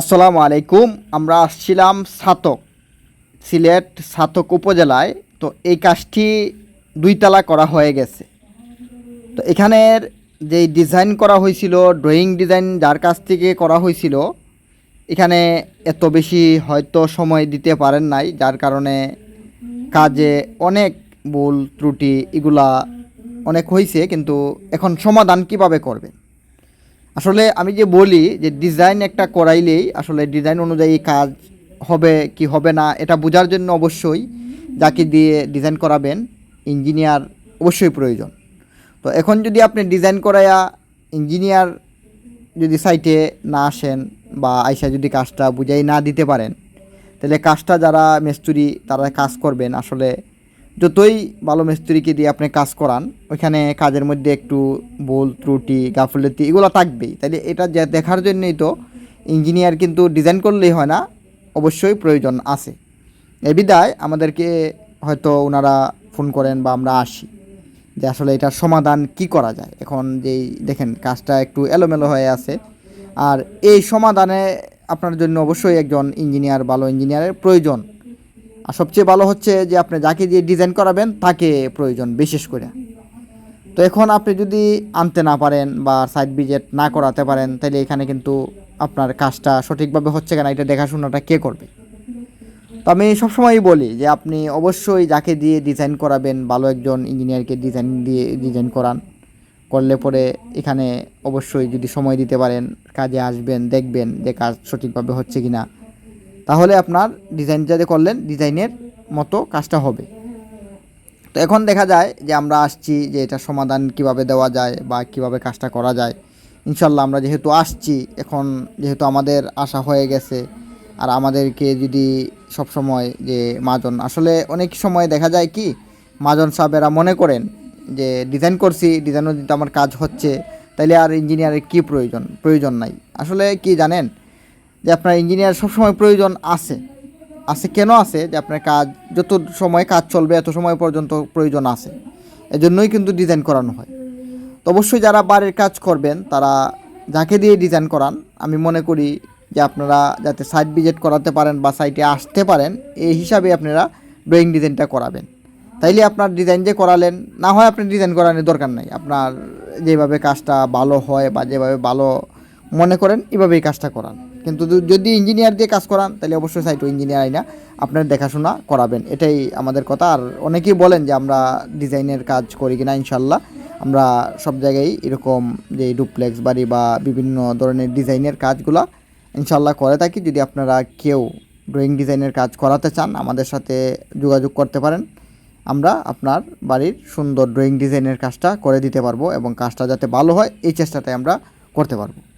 আসসালামু আলাইকুম, আমরা আসছিলাম সাতক, সিলেট সাতক উপজেলায়। তো এই কাজটি দুইতলা করা হয়ে গেছে। তো এখানের যে ডিজাইন করা হয়েছিল, ড্রয়িং ডিজাইন যার কাছ থেকে করা হয়েছিল, এখানে এত বেশি হয়তো সময় দিতে পারেন নাই, যার কারণে কাজে অনেক ভুল ত্রুটি এগুলা অনেক হয়েছে, কিন্তু এখন সমাধান কীভাবে করবেন? আসলে আমি যে বলি যে ডিজাইন একটা করাইলেই আসলে ডিজাইন অনুযায়ী কাজ হবে কি হবে না, এটা বোঝার জন্য অবশ্যই যাকে দিয়ে ডিজাইন করাবেন ইঞ্জিনিয়ার অবশ্যই প্রয়োজন। তো এখন যদি আপনি ডিজাইন করাইয়া ইঞ্জিনিয়ার যদি সাইটে না আসেন বা আইসা যদি কাজটা বুঝাই না দিতে পারেন, তাহলে কাজটা যারা মিস্ত্রি তারা কাজ করবেন আসলে যতই ভালো মিস্ত্রিকে দিয়ে আপনি কাজ করান, ওইখানে কাজের মধ্যে একটু ভুল, ত্রুটি, গাফলতি এগুলো থাকবেই। তাহলে এটা দেখার জন্যই তো ইঞ্জিনিয়ার কিন্তু ডিজাইন করলেই হয় না, অবশ্যই প্রয়োজন আছে। এ বিদায়, আমাদেরকে হয়তো ওনারা ফোন করেন বা আমরা আসি, যে আসলে এটার সমাধান কি করা যায়। এখন যেই দেখেন, কাজটা একটু এলোমেলো হয়ে আছে। আর এই সমাধানে আপনার জন্য অবশ্যই একজন ইঞ্জিনিয়ার ভালো ইঞ্জিনিয়ারের প্রয়োজন। আর সবচেয়ে ভালো হচ্ছে যে আপনি যাকে দিয়ে ডিজাইন করাবেন, তাকে প্রয়োজন বিশেষ করে। তো এখন আপনি যদি আনতে না পারেন বা সাইড ভিজিট না করাতে পারেন, তাহলে এখানে কিন্তু আপনার কাজটা সঠিকভাবে হচ্ছে কিনা, এটা দেখাশোনাটা কে করবে? তো আমি সবসময়ই বলি যে আপনি অবশ্যই যাকে দিয়ে ডিজাইন করাবেন, ভালো একজন ইঞ্জিনিয়ারকে ডিজাইন দিয়ে ডিজাইন করান। করলে পরে এখানে অবশ্যই যদি সময় দিতে পারেন, কাজে আসবেন, দেখবেন যে কাজ সঠিকভাবে হচ্ছে কি না তাহলে আপনার ডিজাইন যাতে করলেন ডিজাইনের মতো কাজটা হবে। তো এখন দেখা যায় যে আমরা আসছি যে এটা সমাধান কীভাবে দেওয়া যায় বা কীভাবে কাজটা করা যায়। ইনশাল্লাহ আমরা যেহেতু আসছি, এখন যেহেতু আমাদের আশা হয়ে গেছে, আর আমাদেরকে যদি সব সময় যে মাজন, আসলে অনেক সময় দেখা যায় কি, মাজন সাহেবেরা মনে করেন যে ডিজাইন করছি ডিজাইনও যদি আমার কাজ হচ্ছে, তাইলে আর ইঞ্জিনিয়ারের কী প্রয়োজন? প্রয়োজন নাই। আসলে কি জানেন যে আপনার ইঞ্জিনিয়ার সবসময় প্রয়োজন আছে। আছে কেন আছে? যে আপনার কাজ, যত সময় কাজ চলবে, এত সময় পর্যন্ত প্রয়োজন আছে। এজন্যই কিন্তু ডিজাইন করানো হয়। তো অবশ্যই যারা বাড়ির কাজ করবেন, তারা যাকে দিয়ে ডিজাইন করান, আমি মনে করি যে আপনারা যাতে সাইট ভিজিট করাতে পারেন বা সাইটে আসতে পারেন, এই হিসাবে আপনারা ড্রয়িং ডিজাইনটা করাবেন। তাইলে আপনার ডিজাইন যে করালেন, না হয় আপনি ডিজাইন করানোর দরকার নাই। আপনার যেভাবে কাজটা ভালো হয় বা যেভাবে ভালো মনে করেন, এভাবেই কাজটা করান। কিন্তু যদি- ইঞ্জিনিয়ার দিয়ে কাজ করান, তাহলে অবশ্যই সাইট ইঞ্জিনিয়ার আইনা, আপনার দেখাশোনা করাবেন। এটাই আমাদের কথা। আর অনেকেই বলেন যে আমরা ডিজাইনের কাজ করি কিনা ইনশাল্লাহ আমরা সব জায়গায় এরকম যে ডুপ্লেক্স বাড়ি বা বিভিন্ন ধরনের ডিজাইনের কাজগুলা ইনশাল্লাহ করে থাকি। যদি আপনারা কেউ ড্রয়িং ডিজাইনের কাজ করাতে চান, আমাদের সাথে যোগাযোগ করতে পারেন। আমরা আপনার বাড়ির সুন্দর ড্রয়িং ডিজাইনের কাজটা করে দিতে পারব এবং কাজটা যাতে ভালো হয়, এই চেষ্টাটাই আমরা করতে পারব।